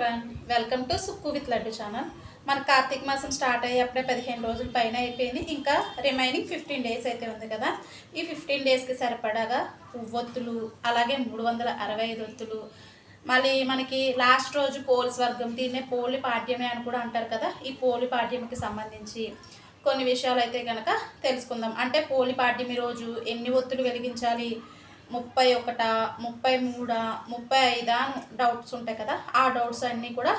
Everyone welcome to Sukku with Laddu channel మన కార్తీక మాసం start అయ్యేప్పుడే పదిహేను రోజుల పైన అయిపోయింది. ఇంకా రిమైనింగ్ ఫిఫ్టీన్ డేస్ అయితే ఉంది కదా. ఈ ఫిఫ్టీన్ డేస్కి సరిపడాగా పువ్వొత్తులు అలాగే మూడు వందల అరవై ఐదు ఒత్తులు. మళ్ళీ మనకి లాస్ట్ రోజు పోలి స్వర్గం దీన్నే పోలి పాడ్యమే అని కూడా అంటారు కదా. ఈ పోలి పాఠ్యంకి సంబంధించి కొన్ని విషయాలు అయితే కనుక తెలుసుకుందాం. అంటే పోలి పాడ్యమి రోజు ఎన్ని ఒత్తులు వెలిగించాలి? ముప్పై ఒకట ముప్పై మూడా ముప్పై ఐదా డౌట్స్ ఉంటాయి కదా ఆ డౌట్స్ అన్నీ కూడా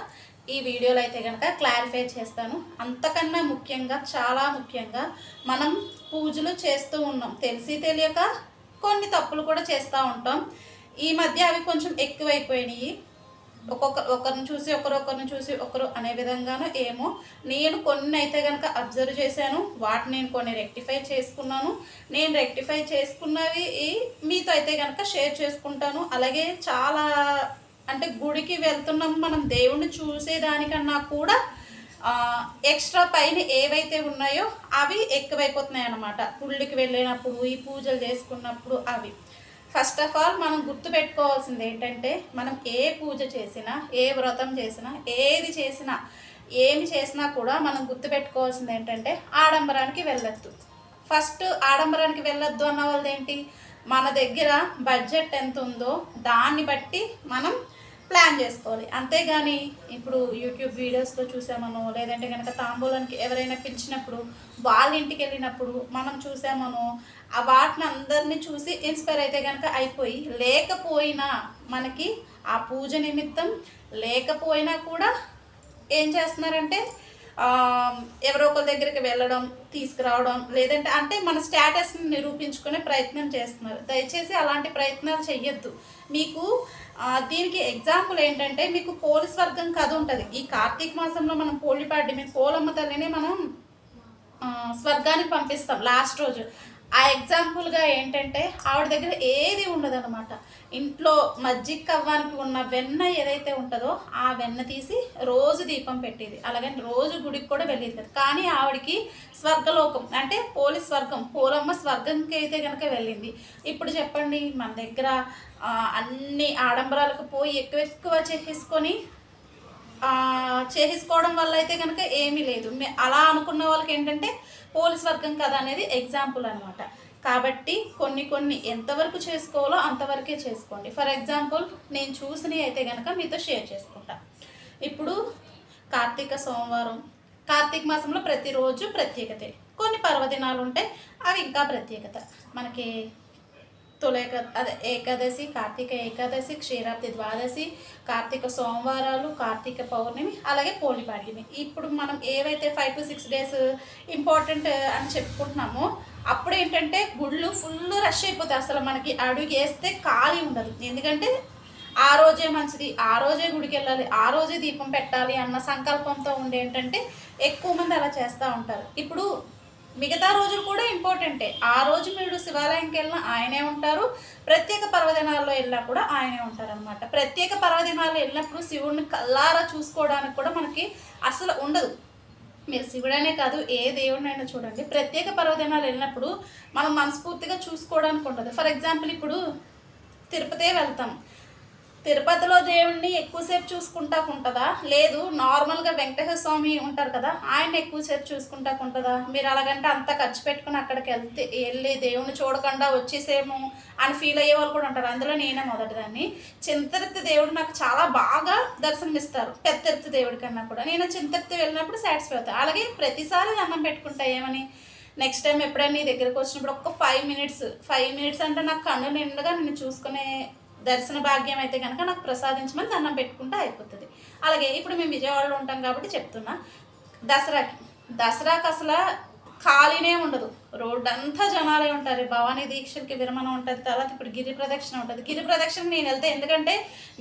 ఈ వీడియోలో అయితే కనుక క్లారిఫై చేస్తాను. అంతకన్నా ముఖ్యంగా చాలా ముఖ్యంగా మనం పూజలు చేస్తూ ఉన్నాం. తెలిసి తెలియక కొన్ని తప్పులు కూడా చేస్తూ ఉంటాం. ఈ మధ్య అవి కొంచెం ఎక్కువైపోయినాయి. ఒక్కొక్క ఒకరిని చూసి ఒకరు ఒకరిని చూసి ఒకరు అనే విధంగానో ఏమో నేను కొన్ని అయితే కనుక అబ్జర్వ్ చేశాను. వాటిని నేను కొన్ని రెక్టిఫై చేసుకున్నాను. నేను రెక్టిఫై చేసుకున్నవి మీతో అయితే కనుక షేర్ చేసుకుంటాను. అలాగే చాలా అంటే గుడికి వెళ్తున్నాం మనం దేవుణ్ణి చూసేదానికన్నా కూడా ఎక్స్ట్రా పైన ఏవైతే ఉన్నాయో అవి ఎక్కువైపోతున్నాయి అన్నమాట గుళ్ళకి వెళ్ళినప్పుడు ఈ పూజలు చేసుకున్నప్పుడు అవి. ఫస్ట్ ఆఫ్ ఆల్ మనం గుర్తుపెట్టుకోవాల్సింది ఏంటంటే మనం ఏ పూజ చేసినా ఏ వ్రతం చేసినా ఏది చేసినా ఏమి చేసినా కూడా మనం గుర్తుపెట్టుకోవాల్సింది ఏంటంటే ఆడంబరానికి వెళ్ళొద్దు. ఫస్ట్ ఆడంబరానికి వెళ్ళొద్దు అన్న వాళ్ళది ఏంటి? మన దగ్గర బడ్జెట్ ఎంత ఉందో దాన్ని బట్టి మనం ప్లాన్ చేసుకోవాలి. అంతేగాని ఇప్పుడు యూట్యూబ్ వీడియోస్లో చూసామనో లేదంటే కనుక తాంబూలానికి ఎవరైనా పిలిచినప్పుడు వాళ్ళ ఇంటికి వెళ్ళినప్పుడు మనం చూసామనో ఆ వాటిని అందరినీ చూసి ఇన్స్పైర్ అయితే కనుక అయిపోయి లేకపోయినా మనకి ఆ పూజ నిమిత్తం లేకపోయినా కూడా ఏం చేస్తున్నారంటే ఎవరో ఒకరి దగ్గరికి వెళ్ళడం తీసుకురావడం లేదంటే అంటే మన స్టేటస్ని నిరూపించుకునే ప్రయత్నం చేస్తున్నారు. దయచేసి అలాంటి ప్రయత్నాలు చెయ్యొద్దు. మీకు దీనికి ఎగ్జాంపుల్ ఏంటంటే మీకు పోలీస్ వర్గం కథ ఉంటుంది. ఈ కార్తీక మాసంలో మనం పోలిపాడి మీ పోలమ్మ తల్లిని మనం స్వర్గానికి పంపిస్తాం లాస్ట్ రోజు. ఆ ఎగ్జాంపుల్గా ఏంటంటే ఆవిడ దగ్గర ఏది ఉండదన్నమాట. ఇంట్లో మజ్జిగ కవ్వానికి ఉన్న వెన్న ఏదైతే ఉంటుందో ఆ వెన్న తీసి రోజు దీపం పెట్టేది. అలాగే రోజు గుడికి కూడా వెళ్ళేది. కదా కానీ ఆవిడకి స్వర్గలోకం అంటే పోలీస్ స్వర్గం పోలమ్మ స్వర్గంకి అయితే కనుక వెళ్ళింది. ఇప్పుడు చెప్పండి మన దగ్గర అన్ని ఆడంబరాలకు పోయి ఎక్కువ ఎక్కువ చేసేసుకొని చేసుకోవడం వల్ల అయితే కనుక ఏమీ లేదు. మే- అలా అనుకున్న వాళ్ళకి ఏంటంటే పోలీస్ వర్గం కదా అనేది ఎగ్జాంపుల్ అనమాట కాబట్టి కొన్ని కొన్ని ఎంతవరకు చేసుకోవాలో అంతవరకే చేసుకోండి. ఫర్ ఎగ్జాంపుల్ నేను చూసినవి అయితే కనుక మీతో షేర్ చేసుకుంటా. ఇప్పుడు కార్తీక సోమవారం కార్తీక మాసంలో ప్రతిరోజు ప్రత్యేకతే. కొన్ని పర్వదినాలు ఉంటాయి అవి ఇంకా ప్రత్యేకత. మనకి తులేక అదే ఏకాదశి కార్తీక ఏకాదశి క్షీరాబ్ది ద్వాదశి కార్తీక సోమవారాలు కార్తీక పౌర్ణమి అలాగే పోలి ఇప్పుడు మనం ఏవైతే five to six days important అని చెప్పుకుంటున్నామో అప్పుడు ఏంటంటే గుళ్ళు ఫుల్ రష్ అయిపోతాయి. అసలు మనకి అడుగు వేస్తే ఖాళీ ఉండదు. ఎందుకంటే ఆ రోజే మంచిది ఆ రోజే గుడికి వెళ్ళాలి ఆ రోజే దీపం పెట్టాలి అన్న సంకల్పంతో ఉండి ఏంటంటే ఎక్కువ మంది అలా చేస్తూ ఉంటారు. ఇప్పుడు మిగతా రోజులు కూడా ఇంపార్టెంటే. ఆ రోజు మీరు శివాలయంకి వెళ్ళినా ఆయనే ఉంటారు. ప్రత్యేక పర్వదినాల్లో వెళ్ళినా కూడా ఆయనే ఉంటారు అనమాట ప్రత్యేక పర్వదినాల్లో వెళ్ళినప్పుడు శివుడిని కల్లారా చూసుకోవడానికి కూడా మనకి అసలు ఉండదు. మీరు శివుడనే కాదు ఏ దేవుడినైనా చూడండి. ప్రత్యేక పర్వదినాలు వెళ్ళినప్పుడు మనం మనస్ఫూర్తిగా చూసుకోవడానికి ఉండదు. ఫర్ ఎగ్జాంపుల్ ఇప్పుడు తిరుపతే వెళ్తాం. తిరుపతిలో దేవుణ్ణి ఎక్కువసేపు చూసుకుంటా ఉంటుందా లేదు నార్మల్గా వెంకటేశ్వర స్వామి ఉంటారు కదా ఆయన ఎక్కువసేపు చూసుకుంటా ఉంటుందా మీరు అలాగంటే అంత ఖర్చు పెట్టుకుని అక్కడికి వెళ్తే వెళ్ళి దేవుణ్ణి చూడకుండా వచ్చేసేమో అని ఫీల్ అయ్యే వాళ్ళు కూడా ఉంటారు. అందులో నేనే మొదటిదాన్ని. చింతరిత్తి దేవుడు నాకు చాలా బాగా దర్శనమిస్తారు. పెద్దెత్తి దేవుడి కన్నా కూడా. నేను చింతరిత్తి వెళ్ళినప్పుడు సాటిస్ఫై అవుతాను అలాగే ప్రతిసారి దండం పెట్టుకుంటా ఏమని? నెక్స్ట్ టైం ఎప్పుడైనా నీ దగ్గరకు వచ్చినప్పుడు ఒక్క ఫైవ్ మినిట్స్ ఫైవ్ మినిట్స్ అంటే నాకు కన్ను నిండుగా నిన్ను చూసుకునే దర్శన భాగ్యం అయితే కనుక నాకు ప్రసాదించమని దండం పెట్టుకుంటే అయిపోతుంది. అలాగే ఇప్పుడు మేము విజయవాడలో ఉంటాం కాబట్టి చెప్తున్నా. దసరాకి దసరాకి అసలు ఖాళీనే ఉండదు. రోడ్ అంతా జనాలే ఉంటారు. భవానీ దీక్షలకి విరమణ ఉంటుంది తర్వాత ఇప్పుడు గిరి ప్రదక్షిణ ఉంటుంది. గిరి ప్రదక్షిణ నేను వెళ్తే ఎందుకంటే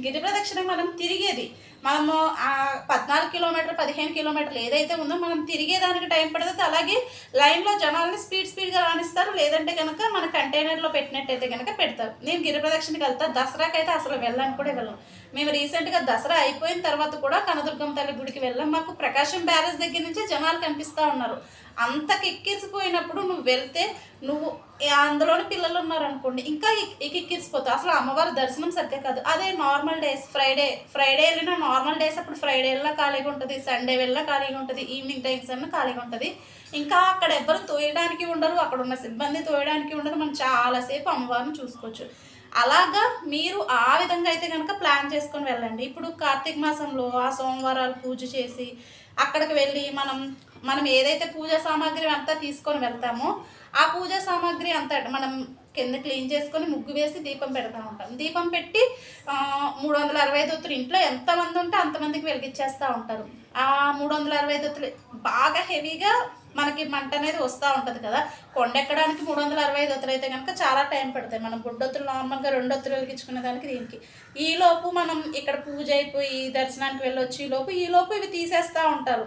గిరి ప్రదక్షిణ మనం తిరిగేది మనము ఆ పద్నాలుగు కిలోమీటర్ పదిహేను కిలోమీటర్లు ఏదైతే ఉందో మనం తిరిగేదానికి టైం పడుతుంది. అలాగే లైన్లో జనాల్ని స్పీడ్ స్పీడ్గా రాణిస్తారు. లేదంటే కనుక మన కంటైనర్లో పెట్టినట్టయితే కనుక పెడతారు. నేను గిరి ప్రదక్షిణకి వెళ్తా. దసరాకి అయితే అసలు వెళ్ళాను కూడా వెళ్ళను. మేము రీసెంట్గా దసరా అయిపోయిన తర్వాత కూడా కనదుర్గం తల్లి గుడికి వెళ్ళాం. మాకు ప్రకాశం బ్యారేజ్ దగ్గర నుంచే జనాలు కనిపిస్తూ ఉన్నారు. అంత కిక్కిరిసిపోయినప్పుడు నువ్వు వెళ్తే నువ్వు అందులోని పిల్లలు ఉన్నారు అనుకోండి ఇంకా ఎక్కిరిసిపోతావు అసలు అమ్మవారి దర్శనం సరిగ్గా కాదు. అదే నార్మల్ డేస్ ఫ్రైడే ఫ్రైడే వెళ్ళినా నార్మల్ డేస్ అప్పుడు ఫ్రైడే వెళ్ళినా ఖాళీగా ఉంటుంది సండే వెళ్ళినా ఖాళీగా ఉంటుంది ఈవినింగ్ టైమ్స్ అన్నా ఖాళీగా ఉంటుంది. ఇంకా అక్కడ ఎవ్వరు తోయడానికి ఉండరు అక్కడ ఉన్న సిబ్బంది తోయడానికి ఉండరు మనం చాలాసేపు అమ్మవారిని చూసుకోవచ్చు. అలాగా మీరు ఆ విధంగా అయితే కనుక ప్లాన్ చేసుకొని వెళ్ళండి. ఇప్పుడు కార్తీక మాసంలో ఆ సోమవారాలు పూజ చేసి అక్కడికి వెళ్ళి మనం మనం ఏదైతే పూజా సామాగ్రి అంతా తీసుకొని వెళ్తామో ఆ పూజా సామాగ్రి అంతా మనం కింద క్లీన్ చేసుకొని ముగ్గు వేసి దీపం పెడతా ఉంటాం. దీపం పెట్టి మూడు వందల అరవై ఐదు ఇంట్లో ఎంతమంది ఉంటే అంతమందికి వెలిగించేస్తూ ఉంటారు. ఆ మూడు వందల అరవై ఐదు బాగా హెవీగా మనకి మంట అనేది వస్తూ ఉంటుంది కదా. కొండ ఎక్కడానికి మూడు వందల అరవై ఐదు ఒత్తులు అయితే కనుక చాలా టైం పడుతాయి మనం గుడ్డొత్తులు నార్మల్గా రెండు ఒత్తులు వెలిగించుకునే దానికి దీనికి. ఈలోపు మనం ఇక్కడ పూజ అయిపోయి దర్శనానికి వెళ్ళొచ్చి. ఈ లోపు ఇవి తీసేస్తూ ఉంటారు.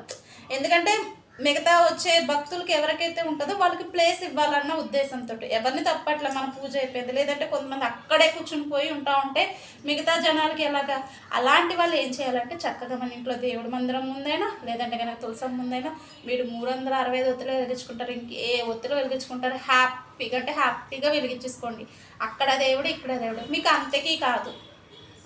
ఎందుకంటే మిగతా వచ్చే భక్తులకి ఎవరికైతే ఉంటుందో వాళ్ళకి ప్లేస్ ఇవ్వాలన్న ఉద్దేశంతో. ఎవరిని తప్పట్లా మన పూజ అయిపోయింది. లేదంటే కొంతమంది అక్కడే కూర్చుని పోయి ఉంటా ఉంటే మిగతా జనాలకి ఎలాగా? అలాంటి వాళ్ళు ఏం చేయాలంటే చక్కగా మన ఇంట్లో దేవుడి మందిరం ముందైనా లేదంటే కనుక తులసం ముందైనా మీరు మూడు వందల అరవై ఐదు ఒత్తులు వెలిగించుకుంటారు. ఇంకే ఒత్తులు వెలిగించుకుంటారు? హ్యాపీగా అంటే హ్యాపీగా వెలిగించేసుకోండి. అక్కడ దేవుడు ఇక్కడ దేవుడు. మీకు అంతకీ కాదు.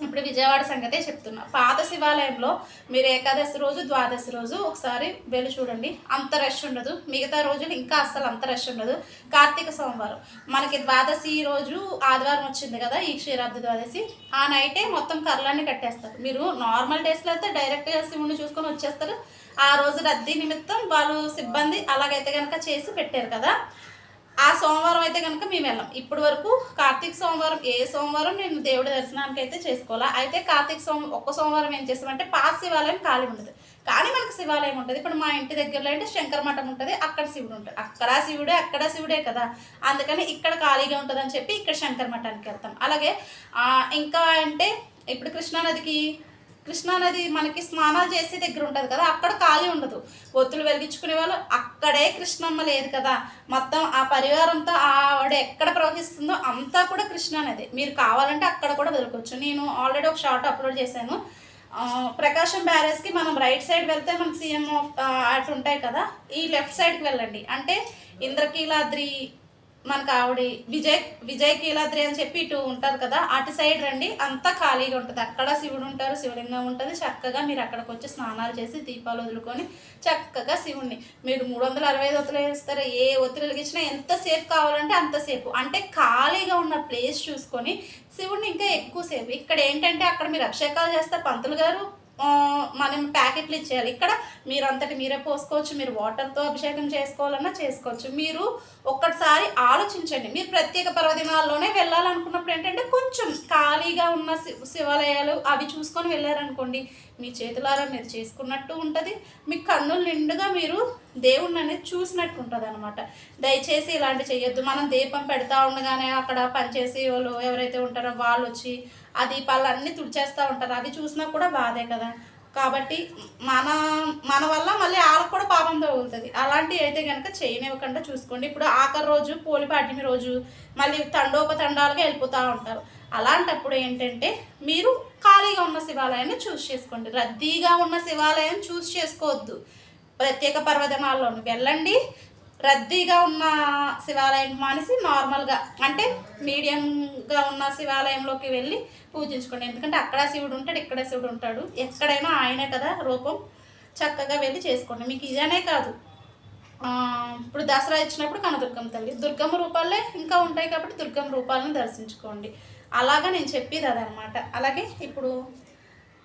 ఇప్పుడు విజయవాడ సంగతే చెప్తున్నా. పాత శివాలయంలో మీరు ఏకాదశి రోజు ద్వాదశి రోజు ఒకసారి వెళ్ళి చూడండి. అంత రష్ ఉండదు. మిగతా రోజులు ఇంకా అస్సలు అంత రష్ ఉండదు. కార్తీక సోమవారం. మనకి ద్వాదశి రోజు ఆదివారం వచ్చింది కదా ఈ క్షీరాబ్ది ద్వాదశి. ఆ నైటే మొత్తం కర్రలన్నీ కట్టేస్తారు. మీరు నార్మల్ డేస్లో అయితే డైరెక్ట్గా శివుని చూసుకొని వచ్చేస్తారు. ఆ రోజు రద్దీ నిమిత్తం వాళ్ళు సిబ్బంది అలాగైతే కనుక చేసి పెట్టారు కదా. ఆ సోమవారం అయితే కనుక మేము వెళ్ళాం. ఇప్పటి వరకు కార్తీక సోమవారం ఏ సోమవారం నేను దేవుడి దర్శనానికి అయితే చేసుకోవాలా? అయితే కార్తీక సోమ ఒక్క సోమవారం ఏం చేస్తామంటే పాస్ శివాలయం ఖాళీ ఉండదు కానీ మనకు శివాలయం ఉంటుంది. ఇప్పుడు మా ఇంటి దగ్గరలో అంటే శంకర మఠం ఉంటుంది. అక్కడ శివుడు ఉంటుంది అక్కడ శివుడే అక్కడ శివుడే కదా. అందుకని ఇక్కడ ఖాళీగా ఉంటుందని చెప్పి ఇక్కడ శంకర మఠానికి వెళ్తాం. అలాగే ఇంకా అంటే ఇప్పుడు కృష్ణానదికి కృష్ణానది మనకి స్నానాలు చేసే దగ్గర ఉంటుంది కదా అక్కడ ఖాళీ ఉండదు. ఒత్తులు వెలిగించుకునే వాళ్ళు అక్కడే కృష్ణమ్మ లేదు కదా. మొత్తం ఆ పరివారంతో ఆవిడ ఎక్కడ ప్రవహిస్తుందో అంతా కూడా కృష్ణానది మీరు కావాలంటే అక్కడ కూడా వెతకొచ్చు నేను ఆల్రెడీ ఒక షార్ట్ అప్లోడ్ చేశాను. ప్రకాశం బ్యారేజ్కి మనం రైట్ సైడ్ వెళ్తే మనం సీఎం అటు ఉంటాయి కదా ఈ లెఫ్ట్ సైడ్కి వెళ్ళండి. అంటే ఇంద్రకీలాద్రి మనకు ఆవిడ విజయ్ విజయ్ కీలాద్రి అని చెప్పి ఇటు ఉంటారు కదా అటు సైడ్ రండి అంతా ఖాళీగా ఉంటుంది. అక్కడ శివుడు ఉంటారు శివలింగం ఉంటుంది. చక్కగా మీరు అక్కడికి వచ్చి స్నానాలు చేసి దీపాలు వదులుకొని చక్కగా శివుణ్ణి. మీరు మూడు వందల అరవై ఐదు ఒత్తులు వేస్తారు? ఏ ఒత్తులు వెలిగించినా ఎంతసేపు కావాలంటే అంతసేపు. అంటే ఖాళీగా ఉన్న ప్లేస్ చూసుకొని శివుడిని ఇంకా ఎక్కువసేపు. ఇక్కడ ఏంటంటే అక్కడ మీరు అభిషేకాలు చేస్తే పంతులు గారు మనం ప్యాకెట్లు ఇచ్చేయాలి. ఇక్కడ మీరు అంతటి మీరే పోసుకోవచ్చు మీరు వాటర్తో అభిషేకం చేసుకోవాలన్నా చేసుకోవచ్చు. మీరు ఒక్కసారి ఆలోచించండి. మీరు ప్రత్యేక పర్వదినాల్లోనే వెళ్ళాలనుకున్నప్పుడు ఏంటంటే కొంచెం ఖాళీగా ఉన్న శి- శివాలయాలు అవి చూసుకొని వెళ్ళారనుకోండి మీ చేతులారా మీరు చేసుకున్నట్టు ఉంటుంది. మీ కన్నులు నిండుగా మీరు దేవుణ్ణి అనేది చూసినట్టు ఉంటుంది అనమాట దయచేసి ఇలాంటి చేయొద్దు మనం దీపం పెడతా ఉండగానే అక్కడ పనిచేసే వాళ్ళు ఎవరైతే ఉంటారో వాళ్ళు వచ్చి ఆ దీపాలు అన్నీ తుడిచేస్తూ ఉంటారు. అది చూసినా కూడా బాధే కదా. కాబట్టి మన మన వల్ల మళ్ళీ వాళ్ళకు కూడా పాపం తగులుతుంది. అలాంటివి అయితే కనుక చేయనివ్వకుండా చూసుకోండి. ఇప్పుడు ఆఖరి రోజు పోలిపాటిమి రోజు మళ్ళీ తండోపతండాలుగా వెళ్ళిపోతూ ఉంటారు. అలాంటప్పుడు ఏంటంటే మీరు ఖాళీగా ఉన్న శివాలయాన్ని చూస్ చేసుకోండి. రద్దీగా ఉన్న శివాలయం చూస్ చేసుకోవద్దు. ప్రత్యేక పర్వదినాల్లోని వెళ్ళండి. రద్దీగా ఉన్న శివాలయం మానేసి నార్మల్గా అంటే మీడియంగా ఉన్న శివాలయంలోకి వెళ్ళి పూజించుకోండి. ఎందుకంటే అక్కడ శివుడు ఉంటాడు ఇక్కడ శివుడు ఉంటాడు. ఎక్కడైనా ఆయనే కదా రూపం. చక్కగా వెళ్ళి చేసుకోండి. మీకు ఇదనే కాదు. ఇప్పుడు దసరా ఇచ్చినప్పుడు కనదుర్గమ్మ తల్లి. దుర్గమ్మ రూపాలే ఇంకా ఉంటాయి కాబట్టి దుర్గమ్మ రూపాలను దర్శించుకోండి. అలాగా నేను చెప్పేది అదనమాట. అలాగే ఇప్పుడు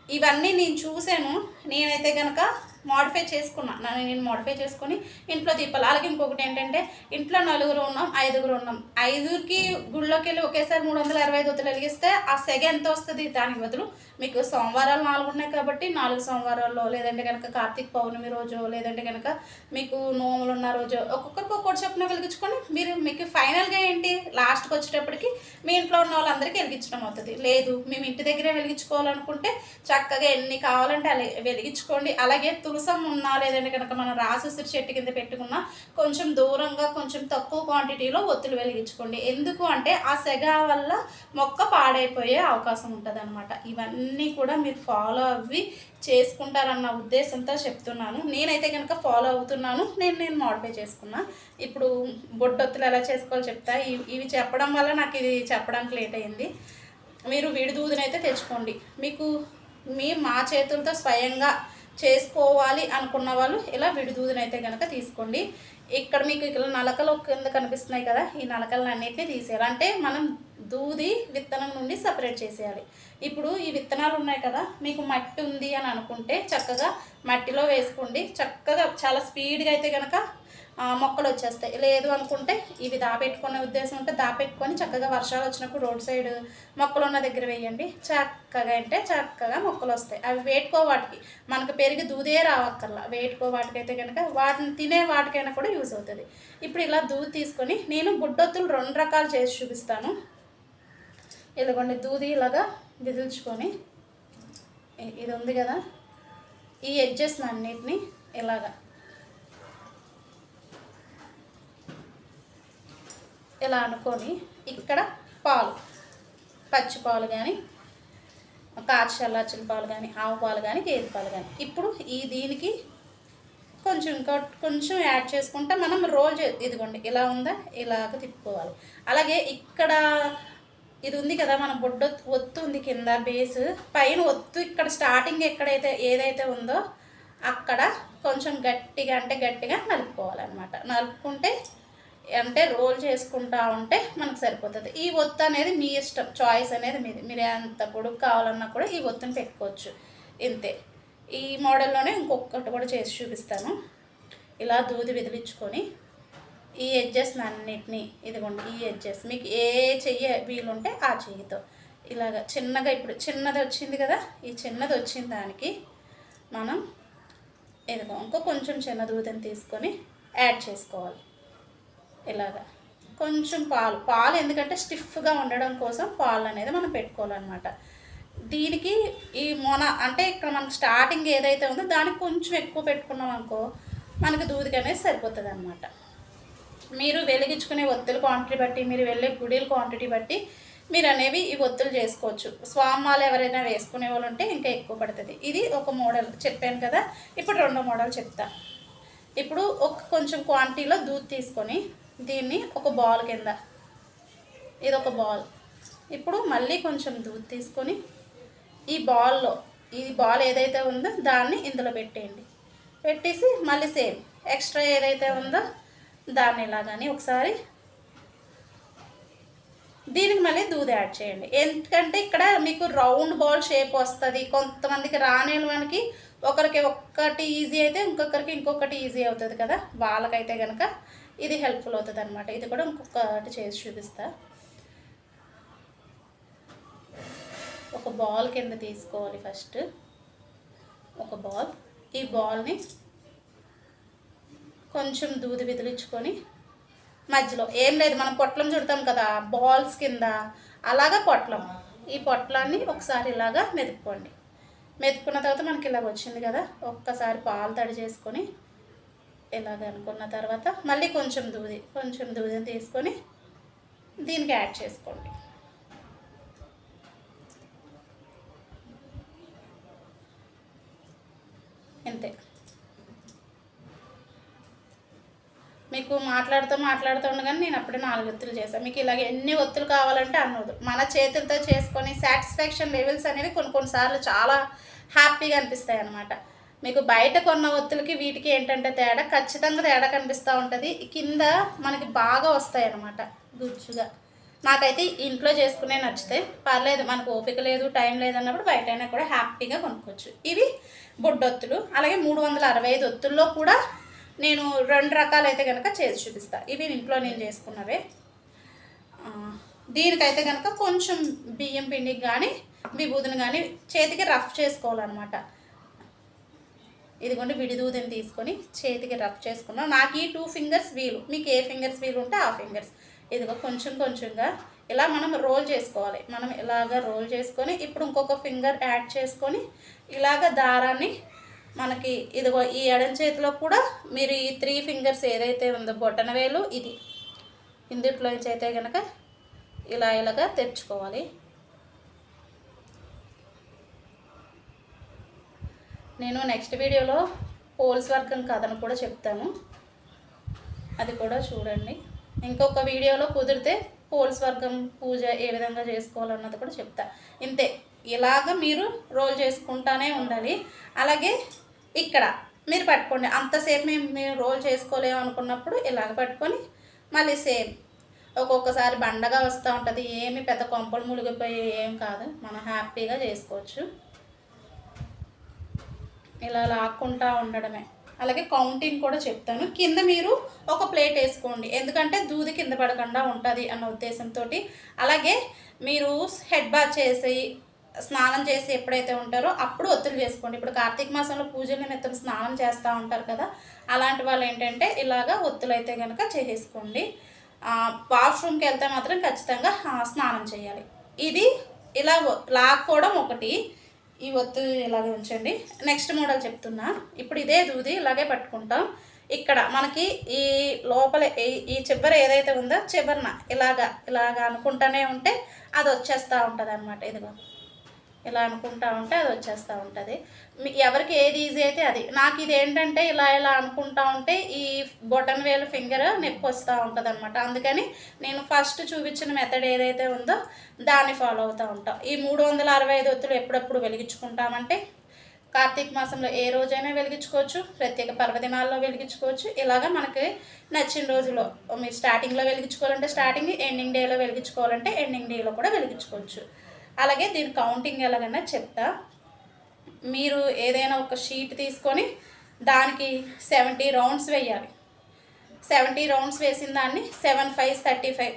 ఇవన్నీ నేను చూశాను. నేనైతే కనుక మోడిఫై చేసుకున్నా. నేను మోడిఫై చేసుకుని ఇంట్లో దీపాలు అలాగే ఇంకొకటి ఏంటంటే ఇంట్లో నలుగురు ఉన్నాం ఐదుగురు ఉన్నాం. ఐదుగురికి గుళ్ళోకి వెళ్ళి ఒకేసారి మూడు వందల అరవై ఐదు వత్తులు వెలిగిస్తే ఆ సెగ ఎంత వస్తుంది? దానికి బదులు మీకు సోమవారాలు నాలుగు ఉన్నాయి కాబట్టి నాలుగు సోమవారాల్లో లేదంటే కనుక కార్తీక పౌర్ణమి రోజు లేదంటే కనుక మీకు నోములు ఉన్న రోజు ఒక్కొక్కరికి ఒక్కొక్కటి చొప్పున వెలిగించుకొని మీరు మీకు ఫైనల్గా ఏంటి? లాస్ట్కి వచ్చేటప్పటికి మీ ఇంట్లో ఉన్న వాళ్ళందరికీ వెలిగించడం అవుతుంది. లేదు మేము ఇంటి దగ్గరే వెలిగించుకోవాలనుకుంటే చక్కగా ఎన్ని కావాలంటే అలా వెలిగించుకోండి. అలాగే తు ఉన్నా లేదంటే కనుక మనం రాసుసిరి చెట్టు కింద పెట్టుకున్న కొంచెం దూరంగా కొంచెం తక్కువ క్వాంటిటీలో ఒత్తులు వెలిగించుకోండి. ఎందుకు అంటే ఆ సెగ వల్ల మొక్క పాడైపోయే అవకాశం ఉంటుంది అనమాట ఇవన్నీ కూడా మీరు ఫాలో అవి చేసుకుంటారన్న ఉద్దేశంతో చెప్తున్నాను. నేనైతే కనుక ఫాలో అవుతున్నాను. నేను నేను మోడిఫై చేసుకున్నా. ఇప్పుడు బొడ్డొత్తులు ఎలా చేసుకోవాలో చెప్తా? ఇవి చెప్పడం వల్ల నాకు ఇది చెప్పడానికి లేట్ అయింది. మీరు విడిదూదునైతే తెచ్చుకోండి. మీకు మీ మా చేతులతో స్వయంగా చేసుకోవాలి అనుకున్న వాళ్ళు ఇలా విడిదూదునైతే కనుక తీసుకోండి. ఇక్కడ మీకు ఇక్కడ నలకలు కింద కనిపిస్తున్నాయి కదా ఈ నలకలను అన్నిటిని తీసేయాలి. అంటే మనం దూది విత్తనం నుండి సపరేట్ చేసేయాలి. ఇప్పుడు ఈ విత్తనాలు ఉన్నాయి కదా మీకు మట్టి ఉంది అని అనుకుంటే చక్కగా మట్టిలో వేసుకోండి. చక్కగా చాలా స్పీడ్గా అయితే కనుక మొక్కలు వచ్చేస్తాయి. లేదు అనుకుంటే ఇవి దాపెట్టుకునే ఉద్దేశం ఉంటే దాపెట్టుకొని చక్కగా వర్షాలు వచ్చినప్పుడు రోడ్ సైడ్ మొక్కలు ఉన్న దగ్గర వేయండి. చక్కగా అంటే చక్కగా మొక్కలు వస్తాయి. అవి వేటుకో వాటికి మనకు పెరిగి దూదే రావక్కర్లా. వేటుకో వాటికైతే కనుక వాటిని తినే వాటికైనా కూడా యూజ్ అవుతుంది. ఇప్పుడు ఇలా దూది తీసుకొని నేను బుడ్డొత్తులు రెండు రకాలు చేసి చూపిస్తాను. ఇదిగోండి దూది ఇలాగా విదిల్చుకొని ఇది ఉంది కదా. ఈ ఎడ్జెస్ అన్నిటిని ఇలాగా. ఇలా అనుకొని ఇక్కడ పాలు పచ్చి పాలు కానీ కాచి చల్లార్చిన పాలు కానీ ఆవు పాలు కానీ గేదె పాలు కానీ ఇప్పుడు ఈ దీనికి కొంచెం ఇంకా కొంచెం యాడ్ చేసుకుంటే మనం రోల్ చే ఇదిగోండి ఇలా ఉందా? ఇలాగ తిప్పుకోవాలి. అలాగే ఇక్కడ ఇది ఉంది కదా మన బొడ్డు ఒత్తు ఉంది కింద బేస్ పైన ఒత్తు ఇక్కడ స్టార్టింగ్ ఎక్కడైతే ఏదైతే ఉందో అక్కడ కొంచెం గట్టిగా అంటే గట్టిగా నలుపుకోవాలన్నమాట. నలుపుకుంటే అంటే రోల్ చేసుకుంటా ఉంటే మనకు సరిపోతుంది. ఈ ఒత్తు అనేది మీ ఇష్టం చాయిస్ అనేది మీది. మీరు ఎంత పొడుగు కావాలన్నా కూడా ఈ ఒత్తుని పెట్టుకోవచ్చు. ఇంతే. ఈ మోడల్లోనే ఇంకొకటి కూడా చేసి చూపిస్తాను. ఇలా దూది విదిలించుకొని ఈ ఎడ్జెస్ అన్నిటినీ ఇదిగోండి ఈ ఎడ్జెస్ మీకు ఏ చెయ్యి వీలుంటే ఆ చెయ్యితో. ఇలాగ చిన్నగా ఇప్పుడు చిన్నది వచ్చింది కదా ఈ చిన్నది వచ్చిన దానికి మనం ఇదిగో ఇంకో కొంచెం చిన్న దూదని తీసుకొని యాడ్ చేసుకోవాలి. ఇలాగా. కొంచెం పాలు పాలు ఎందుకంటే స్టిఫ్గా ఉండడం కోసం పాలు అనేది మనం పెట్టుకోవాలన్నమాట. దీనికి ఈ మొన అంటే ఇక్కడ మనకు స్టార్టింగ్ ఏదైతే ఉందో దానికి కొంచెం ఎక్కువ పెట్టుకున్నాం అనుకో మనకి దూదికి అనేది సరిపోతుంది అనమాట మీరు వెలిగించుకునే ఒత్తుల క్వాంటిటీ బట్టి మీరు వెళ్ళే గుడిల క్వాంటిటీ బట్టి మీరు అనేవి ఈ ఒత్తులు చేసుకోవచ్చు. స్వామాలు ఎవరైనా వేసుకునే వాళ్ళు ఉంటే ఇంకా ఎక్కువ పడుతుంది. ఇది ఒక మోడల్ చెప్పాను కదా ఇప్పుడు రెండో మోడల్ చెప్తా. ఇప్పుడు ఒక కొంచెం క్వాంటిటీలో దూద్ తీసుకొని దీన్ని ఒక బాల్ కింద ఇది ఒక బాల్ ఇప్పుడు మళ్ళీ కొంచెం దూద్ తీసుకొని ఈ బాల్లో ఈ బాల్ ఏదైతే ఉందో దాన్ని ఇందులో పెట్టేయండి. పెట్టేసి మళ్ళీ సేమ్ ఎక్స్ట్రా ఏదైతే ఉందో దాన్ని ఇలాగని ఒకసారి దీనికి మళ్ళీ దూది యాడ్ చేయండి. ఎందుకంటే ఇక్కడ మీకు రౌండ్ బాల్ షేప్ వస్తుంది. కొంతమందికి రాని మనకి ఒకరికి ఒక్కటి ఈజీ అయితే ఇంకొకరికి ఇంకొకటి ఈజీ అవుతుంది కదా. వాళ్ళకైతే కనుక ఇది హెల్ప్ఫుల్ అవుతుంది అనమాట ఇది కూడా ఇంకొకటి చేసి చూపిస్తా. ఒక బాల్ కింద తీసుకోవాలి ఫస్ట్. ఒక బాల్. ఈ బాల్ని కొంచెం దూది విదిలించుకొని మధ్యలో. ఏం లేదు మనం పొట్లం చుడతాం కదా బాల్స్ కింద. అలాగా పొట్లం. ఈ పొట్లాన్ని ఒకసారి ఇలాగా మెదుపుకోండి. మెదుపుకున్న తర్వాత మనకి ఇలాగ వచ్చింది కదా ఒక్కసారి పాలు తడి చేసుకొని ఇలాగ అనుకున్న తర్వాత మళ్ళీ కొంచెం దూది కొంచెం దూదిని తీసుకొని దీనికి యాడ్ చేసుకోండి. అంతే మీకు మాట్లాడుతూ మాట్లాడుతూ ఉండగానే నేను అప్పుడే నాలుగు ఒత్తులు చేశాను మీకు ఇలాగ ఎన్ని ఒత్తులు కావాలంటే అన్నది. మన చేతులతో చేసుకొని సాటిస్ఫాక్షన్ లెవెల్స్ అనేవి కొన్ని కొన్నిసార్లు చాలా హ్యాపీగా అనిపిస్తాయి అనమాట మీకు బయట కొన్న ఒత్తులకి వీటికి ఏంటంటే తేడా? ఖచ్చితంగా తేడా కనిపిస్తూ ఉంటుంది. కింద మనకి బాగా వస్తాయి అనమాట గుజ్జుగా. నాకైతే ఇంట్లో చేసుకునే నచ్చితే పర్లేదు మనకు ఓపిక లేదు టైం లేదన్నప్పుడు బయటైనా కూడా హ్యాపీగా కొనుక్కోవచ్చు. ఇవి బొడ్డొత్తులు. అలాగే మూడు వందల అరవై ఐదు ఒత్తుల్లో కూడా నేను రెండు రకాలైతే కనుక చేసి చూపిస్తాను ఇవి ఇంట్లో నేను చేసుకున్నవే. దీనికైతే కనుక కొంచెం బియ్యం పిండికి కానీ విభూతిని కానీ చేతికి రఫ్ చేసుకోవాలన్నమాట. ఇదిగోండి విడిదూదిని తీసుకొని చేతికి రఫ్ చేసుకున్నాం. నాకు ఈ టూ ఫింగర్స్ వీలు. మీకు ఏ ఫింగర్స్ వీలు ఉంటే ఆ ఫింగర్స్. ఇదిగో కొంచెం కొంచెంగా ఇలా మనం రోల్ చేసుకోవాలి. మనం ఇలాగ రోల్ చేసుకొని ఇప్పుడు ఇంకొక ఫింగర్ యాడ్ చేసుకొని ఇలాగ దారాన్ని మనకి ఇదిగో ఈ ఎడం చేతిలో కూడా మీరు ఈ త్రీ ఫింగర్స్ ఏదైతే ఉందో బొటన వేలు ఇది ఇందుట్లో నుంచి అయితే కనుక ఇలా ఇలాగా తెచ్చుకోవాలి నేను నెక్స్ట్ వీడియోలో పోల్స్ వర్గం కథను కూడా చెప్తాను. అది కూడా చూడండి. ఇంకొక వీడియోలో కుదిరితే పోల్స్ వర్గం పూజ ఏ విధంగా చేసుకోవాలన్నది కూడా చెప్తా. ఇంతే. ఇలాగ మీరు రోల్ చేసుకుంటానే ఉండాలి. అలాగే ఇక్కడ మీరు పట్టుకోండి. అంతసేపు మేము మేము రోల్ చేసుకోలేము అనుకున్నప్పుడు ఇలాగ పట్టుకొని మళ్ళీ సేమ్ ఒక్కొక్కసారి బండగా వస్తూ ఉంటుంది. ఏమి పెద్ద కొంపలు మునిగిపోయి ఏం కాదు. మనం హ్యాపీగా చేసుకోవచ్చు. ఇలా లాక్కుంటా ఉండడమే. అలాగే కౌంటింగ్ కూడా చెప్తాను. కింద మీరు ఒక ప్లేట్ వేసుకోండి. ఎందుకంటే దూది కింద పడకుండా ఉంటుంది అన్న ఉద్దేశంతో అలాగే మీరు హెడ్ బాత్ చేసి స్నానం చేసి ఎప్పుడైతే ఉంటారో అప్పుడు ఒత్తులు చేసుకోండి ఇప్పుడు కార్తీక మాసంలో పూజలు నిమిత్తం స్నానం చేస్తూ ఉంటారు కదా అలాంటి వాళ్ళు ఏంటంటే ఇలాగా ఒత్తులు అయితే కనుక చేసేసుకోండి వాష్రూమ్కి వెళ్తే మాత్రం ఖచ్చితంగా స్నానం చేయాలి. ఇది ఇలా లాక్కోవడం ఒకటి. ఈ ఒత్తు ఇలాగే ఉంచండి. నెక్స్ట్ మోడల్ చెప్తున్నా. ఇప్పుడు ఇదే దూది ఇలాగే పట్టుకుంటాం. ఇక్కడ మనకి ఈ లోపల ఈ- ఈ చివర ఏదైతే ఉందో చివరన ఇలాగా ఇలాగా అనుకుంటానే ఉంటే అది వచ్చేస్తూ ఉంటుంది అనమాట ఇదిగో. ఇలా అనుకుంటా ఉంటే అది వచ్చేస్తూ ఉంటుంది. ఎవరికి ఏది ఈజీ అయితే అది. నాకు ఇది ఏంటంటే ఇలా ఇలా అనుకుంటా ఉంటే ఈ బొటన్ వేలు ఫింగర్ నొప్పి వస్తూ ఉంటుంది అనమాట అందుకని నేను ఫస్ట్ చూపించిన మెథడ్ ఏదైతే ఉందో దాన్ని ఫాలో అవుతూ ఉంటాం. ఈ మూడు వందల అరవై ఐదు ఒత్తులు ఎప్పుడెప్పుడు వెలిగించుకుంటామంటే కార్తీక మాసంలో ఏ రోజైనా వెలిగించుకోవచ్చు ప్రత్యేక పర్వదినాల్లో వెలిగించుకోవచ్చు. ఇలాగా మనకి నచ్చిన రోజులో మీరు స్టార్టింగ్లో వెలిగించుకోవాలంటే స్టార్టింగ్ ఎండింగ్ డేలో వెలిగించుకోవాలంటే ఎండింగ్ డేలో కూడా వెలిగించుకోవచ్చు. అలాగే దీని కౌంటింగ్ ఎలాగైనా చెప్తా. మీరు ఏదైనా ఒక షీట్ తీసుకొని దానికి సెవెంటీ రౌండ్స్ వేయాలి. సెవెంటీ రౌండ్స్ వేసిన దాన్ని సెవెన్ ఫైవ్ థర్టీ ఫైవ్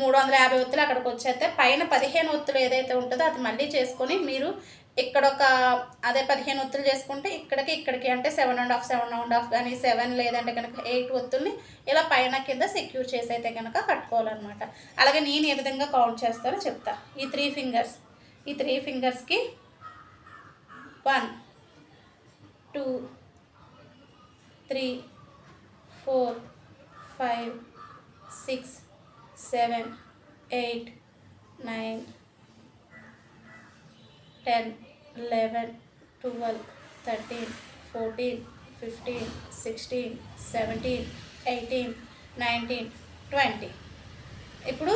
మూడు వందల యాభై ఒత్తులు అక్కడికి వచ్చేస్తే పైన పదిహేను ఒత్తులు ఏదైతే ఉంటుందో అది మళ్ళీ చేసుకొని మీరు ఇక్కడ ఒక అదే పదిహేను ఒత్తులు చేసుకుంటే ఇక్కడికి ఇక్కడికి అంటే seven and half seven and half కానీ సెవెన్ లేదంటే కనుక ఎయిట్ ఒత్తుల్ని ఇలా పైన కింద సెక్యూర్ చేసి అయితే కనుక కట్టుకోవాలన్నమాట. అలాగే నేను ఏ విధంగా కౌంట్ చేస్తానో చెప్తా. ఈ త్రీ ఫింగర్స్ ఈ three ఫింగర్స్కి one two three four five six seven eight nine ten eleven twelve thirteen fourteen fifteen sixteen seventeen eighteen nineteen twenty. ఇప్పుడు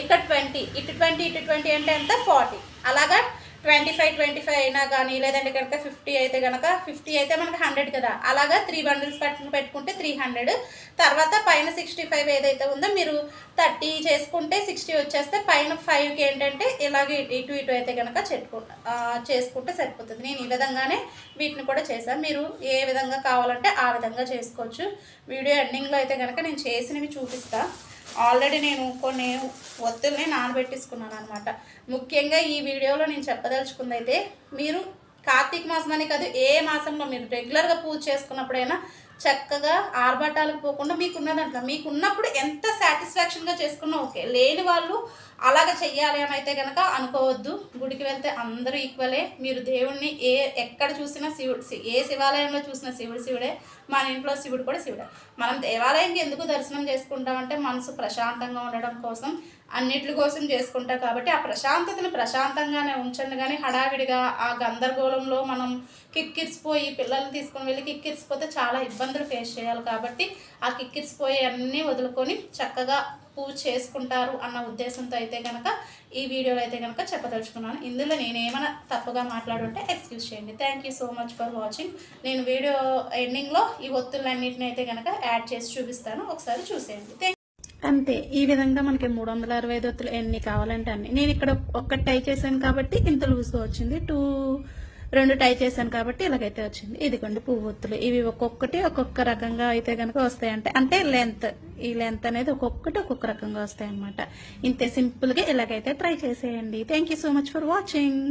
ఇక్కడ ట్వంటీ ఇటు ట్వంటీ ఇటు ట్వంటీ అంటే ఎంత? ఫార్టీ. అలాగా ట్వంటీ ఫైవ్ ట్వంటీ ఫైవ్ అయినా కానీ లేదంటే కనుక ఫిఫ్టీ అయితే కనుక ఫిఫ్టీ అయితే మనకి హండ్రెడ్ కదా. అలాగా త్రీ బండిల్స్ పెట్టుకుని పెట్టుకుంటే త్రీ హండ్రెడ్ తర్వాత పైన సిక్స్టీ ఫైవ్ ఏదైతే ఉందో మీరు థర్టీ చేసుకుంటే సిక్స్టీ వచ్చేస్తే పైన ఫైవ్కి ఏంటంటే ఇలాగే ఇటు ఇటు అయితే కనుక చెట్టుకుంటా చేసుకుంటే సరిపోతుంది. నేను ఈ విధంగానే వీటిని కూడా చేశాను. మీరు ఏ విధంగా కావాలంటే ఆ విధంగా చేసుకోవచ్చు. వీడియో ఎండింగ్లో అయితే కనుక నేను చేసినవి చూపిస్తాను ఆల్రెడీ నేను కొన్ని ఒత్తుల్ని నానబెట్టేసుకున్నాను అనమాట ముఖ్యంగా ఈ వీడియోలో నేను చెప్పదలుచుకుంది అయితే మీరు కార్తీక మాసం అనే కాదు ఏ మాసంలో మీరు రెగ్యులర్గా పూజ చేసుకున్నప్పుడైనా చక్కగా ఆర్భాటాలకు పోకుండా మీకున్న దాంట్లో మీకు ఉన్నప్పుడు ఎంత సాటిస్ఫాక్షన్గా చేసుకున్నా ఓకే లేని వాళ్ళు అలాగ చెయ్యాలి అని అయితే కనుక అనుకోవద్దు. గుడికి వెళ్తే అందరూ ఈక్వలే మీరు దేవుణ్ణి ఏ ఎక్కడ చూసినా శివుడు ఏ శివాలయంలో చూసినా శివుడు శివుడే మన ఇంట్లో శివుడు కూడా శివుడే. మనం దేవాలయంకి ఎందుకు దర్శనం చేసుకుంటామంటే మనసు ప్రశాంతంగా ఉండడం కోసం అన్నిటి కోసం చేసుకుంటా కాబట్టి ఆ ప్రశాంతతను ప్రశాంతంగానే ఉంచండి. కానీ హడావిడిగా ఆ గందరగోళంలో మనం కిక్కిరిసిపోయి పిల్లల్ని తీసుకొని వెళ్ళి కిక్కిరిసిపోతే చాలా ఇబ్బందులు ఫేస్ చేయాలి కాబట్టి ఆ కిక్కిరిసిపోయి అన్నీ వదులుకొని చక్కగా పూజ చేసుకుంటారు అన్న ఉద్దేశంతో అయితే కనుక ఈ వీడియోలో అయితే కనుక చెప్పదలుచుకున్నాను. ఇందులో నేను ఏమైనా తప్పుగా మాట్లాడుంటే ఎక్స్క్యూజ్ చేయండి. Thank you so much for watching నేను వీడియో ఎండింగ్లో ఈ ఒత్తులన్నింటినీ అయితే కనుక యాడ్ చేసి చూపిస్తాను. ఒకసారి చూసేయండి. థ్యాంక్ అంతే. ఈ విధంగా మనకి మూడు వందల అరవై ఐదు ఒత్తులు ఎన్ని కావాలంటే అన్ని. నేను ఇక్కడ ఒక్కటి టై చేశాను కాబట్టి ఇంత లూజ్గా వచ్చింది. టూ రెండు టై చేశాను కాబట్టి ఇలాగైతే వచ్చింది. ఇదిగోండి పువ్వు ఒత్తులు ఇవి ఒక్కొక్కటి ఒక్కొక్క రకంగా అయితే కనుక వస్తాయంటే అంటే లెంత్. ఈ లెంత్ అనేది ఒక్కొక్కటి ఒక్కొక్క రకంగా వస్తాయి అనమాట ఇంతే సింపుల్గా ఇలాగైతే ట్రై చేసేయండి. Thank you so much for watching.